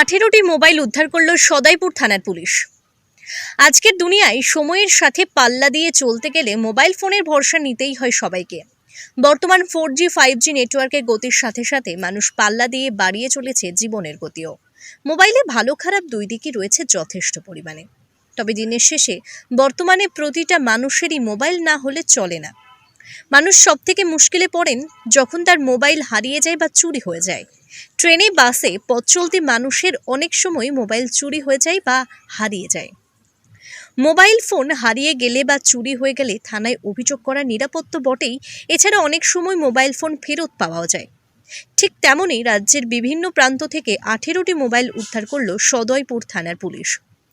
আঠেরোটি mobile উদ্ধার করল সদাইপুর থানার পুলিশ। আজকের দুনিয়ায় সময়ের সাথে পাল্লা দিয়ে চলতে গেলে মোবাইল ফোনের ভরসা নিতেই হয় সবাইকে। বর্তমান ফোর জি ফাইভ জি নেটওয়ার্কের গতির সাথে সাথে মানুষ পাল্লা দিয়ে বাড়িয়ে চলেছে জীবনের গতিও। মোবাইলে ভালো খারাপ দুই দিকই রয়েছে যথেষ্ট পরিমাণে। তবে দিনের শেষে বর্তমানে প্রতিটা মানুষেরই মোবাইল না হলে চলে না। মানুষ সব থেকে মুশকিলে পড়েন যখন তার মোবাইল হারিয়ে যায় বা চুরি হয়ে যায়। ট্রেনে, বাসে পথ চলতি মানুষের অনেক সময় মোবাইল চুরি হয়ে যায় বা হারিয়ে যায়। মোবাইল ফোন হারিয়ে গেলে বা চুরি হয়ে গেলে থানায় অভিযোগ করা নিরাপদ তো বটেই, এছাড়া অনেক সময় মোবাইল ফোন ফেরত পাওয়াও যায়। ঠিক তেমনই রাজ্যের বিভিন্ন প্রান্ত থেকে আঠেরোটি মোবাইল উদ্ধার করল সদয়পুর থানার পুলিশ।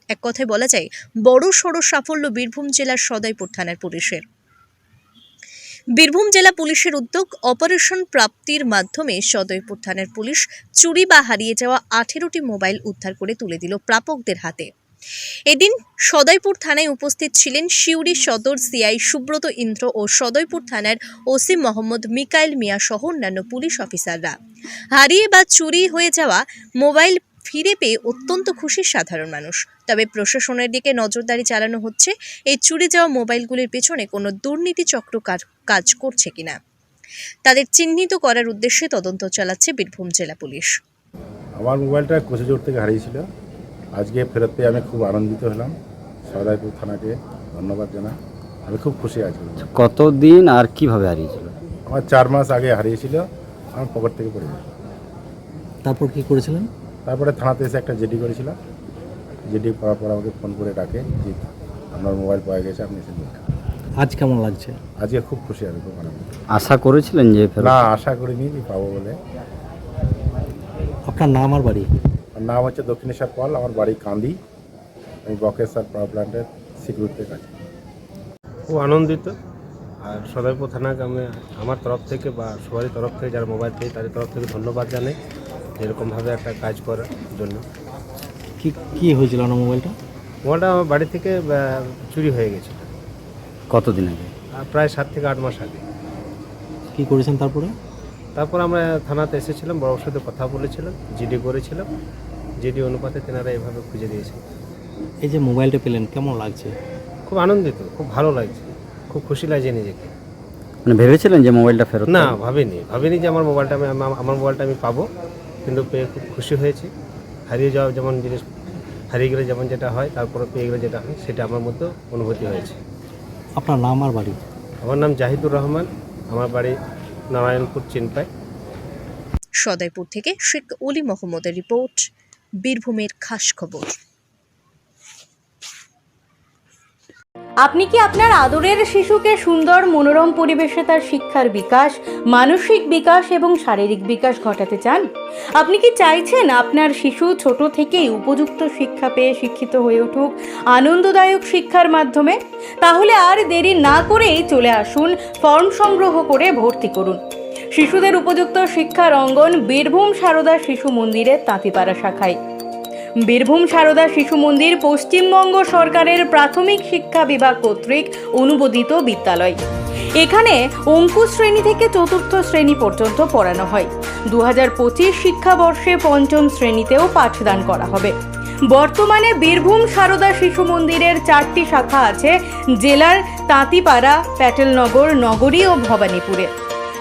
এক কথায় বলা যায় বড় সড়ো সাফল্য বীরভূম জেলার সদয়পুর থানার পুলিশের। বীরভূম জেলা পুলিশের উদ্যোগ অপারেশন প্রাপ্তির মাধ্যমে সদয়পুর থানার পুলিশ চুরি বা হারিয়ে যাওয়া আঠেরোটি মোবাইল উদ্ধার করে তুলে দিল প্রাপকদের হাতে। এদিন সদয়পুর থানায় উপস্থিত ছিলেন সিউড়ি সদর সিআই সুব্রত ইন্দ্র ও সদয়পুর থানার ওসি মোহাম্মদ মিকাইল মিয়া সহ অন্যান্য পুলিশ অফিসাররা। হারিয়ে বা চুরি হয়ে যাওয়া মোবাইল ফিরে পেয়ে অত্যন্ত খুশি সাধারণ মানুষ। তবে প্রশাসনের দিকে নজরদারি চালানো হচ্ছে এই চুরি যাওয়া মোবাইলগুলির পেছনে কোনো দুর্নীতি চক্র কাজ- কাজ করছে কিনা। তাদের চিহ্নিত করার উদ্দেশ্যে তদন্ত চালাচ্ছে বীরভূম জেলা পুলিশ। আমার মোবাইলটা কোচেজোর থেকে হারিয়েছিল। আজকে ফেরত পেয়ে আমি খুব আনন্দিত হলাম। সদাইপুর থানাকে ধন্যবাদ জানাই। আমি খুব খুশি আছি। কতদিন আর কীভাবে হারিয়েছিল? আমার চার মাস আগে হারিয়েছিল। আমার পকেট থেকে পড়ে তারপর কি করেছিলেন? তারপরে থানাতে এসে একটা জেডি করেছিলাম। জেডি পাওয়ার পর আমাকে ফোন করে ডাকে যে আপনার মোবাইল পাওয়া গেছে আপনি এসে। আজ কেমন লাগছে? আজকে খুব খুশি আমি খুব আনন্দিত। আশা করেছিলেন যে ফেরত? না আশা করিনি যে পাবো বলে। আপনার নাম আর বাড়ি? আমার নাম হচ্ছে দক্ষিণেশ্বর পাল আমার বাড়ি কান্দি। আমি বকেশ্বর পাওয়ার প্ল্যান্টের সিকিউরিটির কাছে। খুব আনন্দিত। আর সদয়পুর থানাকে আমি আমার তরফ থেকে বা সবারই তরফ থেকে যারা মোবাইল পেয়ে তাদের তরফ থেকে ধন্যবাদ জানাই। এরকমভাবে একটা কাজ করার জন্য। কি কি হয়েছিল আপনার মোবাইলটা? মোবাইলটা আমার বাড়ি থেকে আহ, চুরি হয়ে গেছিল। কতদিন আগে? প্রায় সাত থেকে আট মাস আগে। কি করেছেন তারপরে? তারপর আমরা থানাতে এসেছিলাম বড়োর সাথে কথা বলেছিলাম জিডি করেছিলাম। জিডি অনুপাতে তেনারা এভাবে খুঁজে দিয়েছে। এই যে মোবাইলটা পেলেন কেমন লাগছে? খুব আনন্দিত খুব ভালো লাগছে খুব খুশি লাগছে নিজেকে। মানে ভেবেছিলেন যে মোবাইলটা ফেরত না পাবেন? ভাবিনি ভাবিনি যে আমার মোবাইলটা আমি আমা- আমার মোবাইলটা আমি পাবো। কিন্তু পেয়ে খুব খুশি হয়েছি। হারিয়ে যাওয়া যেমন জিনিস হারিয়ে গেলে যেমন যেটা হয় তারপরে পেয়ে গেলে যেটা হয় সেটা আমার মধ্যে অনুভূতি হয়েছে। আপনার নাম আর বাড়ি? আমার নাম জাহিদুর রহমান আমার বাড়ি নারায়ণপুর চিনপাই। সদয়পুর থেকে শেখ অলি মোহাম্মদের রিপোর্ট বীরভূমের খাস খবর। আপনি কি আপনার আদরের শিশুকে সুন্দর, মনোরম পরিবেশে তার শিক্ষার বিকাশ, মানসিক বিকাশ এবং শারীরিক বিকাশ ঘটাতে চান? আপনি কি চাইছেন আপনার শিশু ছোট থেকেই উপযুক্ত শিক্ষা পেয়ে শিক্ষিত হয়ে উঠুক, আনন্দদায়ক শিক্ষার মাধ্যমে? তাহলে আর দেরি না করেই চলে আসুন, ফর্ম সংগ্রহ করে ভর্তি করুন। শিশুদের উপযুক্ত শিক্ষার অঙ্গন বীরভূম সারদা শিশু মন্দিরের তাঁতিপাড়া শাখায়। বীরভূম সারদা শিশু মন্দির পশ্চিমবঙ্গ সরকারের প্রাথমিক শিক্ষা বিভাগ কর্তৃক অনুমোদিত বিদ্যালয়। এখানে অঙ্কুশ শ্রেণি থেকে চতুর্থ শ্রেণি পর্যন্ত পড়ানো হয়। দু হাজার পঁচিশ শিক্ষাবর্ষে পঞ্চম শ্রেণীতেও পাঠদান করা হবে। বর্তমানে বীরভূম সারদা শিশু মন্দিরের চারটি শাখা আছে, জেলার তাঁতিপাড়া, প্যাটেলনগর, নগরী ও ভবানীপুরে।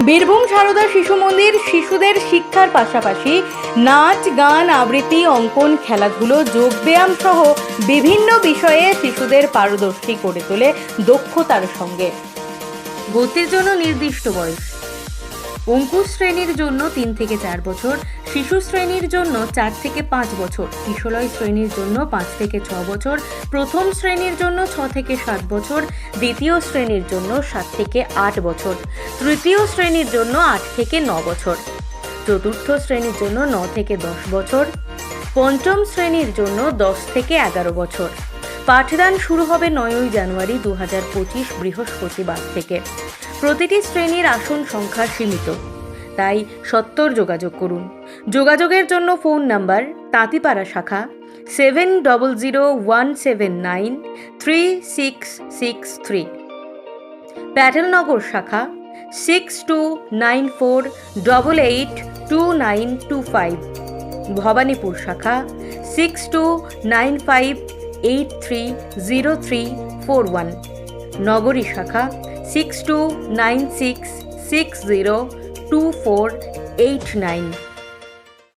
বীরভূম সারদা শিশু মন্দির শিশুদের শিক্ষার পাশাপাশি নাচ, গান, আবৃত্তি, অঙ্কন, খেলাধুলো যোগ ব্যায়াম সহ বিভিন্ন বিষয়ে শিশুদের পারদর্শী করে তোলে দক্ষতার সঙ্গে। গতির জন্য নির্দিষ্ট বয়স। অঙ্কুশ শ্রেণির জন্য তিন থেকে চার বছর, শিশু শ্রেণির জন্য চার থেকে পাঁচ বছর কিশোরয় শ্রেণির জন্য পাঁচ থেকে ছ বছর, প্রথম শ্রেণির জন্য ছ থেকে সাত বছর, দ্বিতীয় শ্রেণির জন্য সাত থেকে আট বছর, তৃতীয় শ্রেণির জন্য আট থেকে ন বছর, চতুর্থ শ্রেণির জন্য ন থেকে দশ বছর, পঞ্চম শ্রেণির জন্য দশ থেকে এগারো বছর। পাঠদান শুরু হবে নয়ই জানুয়ারি দু হাজার পঁচিশ বৃহস্পতিবার থেকে। প্রতিটি শ্রেণির আসন সংখ্যা সীমিত। তাই সত্তর যোগাযোগ করুন। যোগাযোগের জন্য ফোন নাম্বার তাঁতিপাড়া শাখা seven double zero one seven nine three six six three. Patelnagar শাখা six two nine four double eight two nine two five. Bhabanipur শাখা six two nine five eight three zero three four one Nagari শাখা six two nine six six zero two four eight nine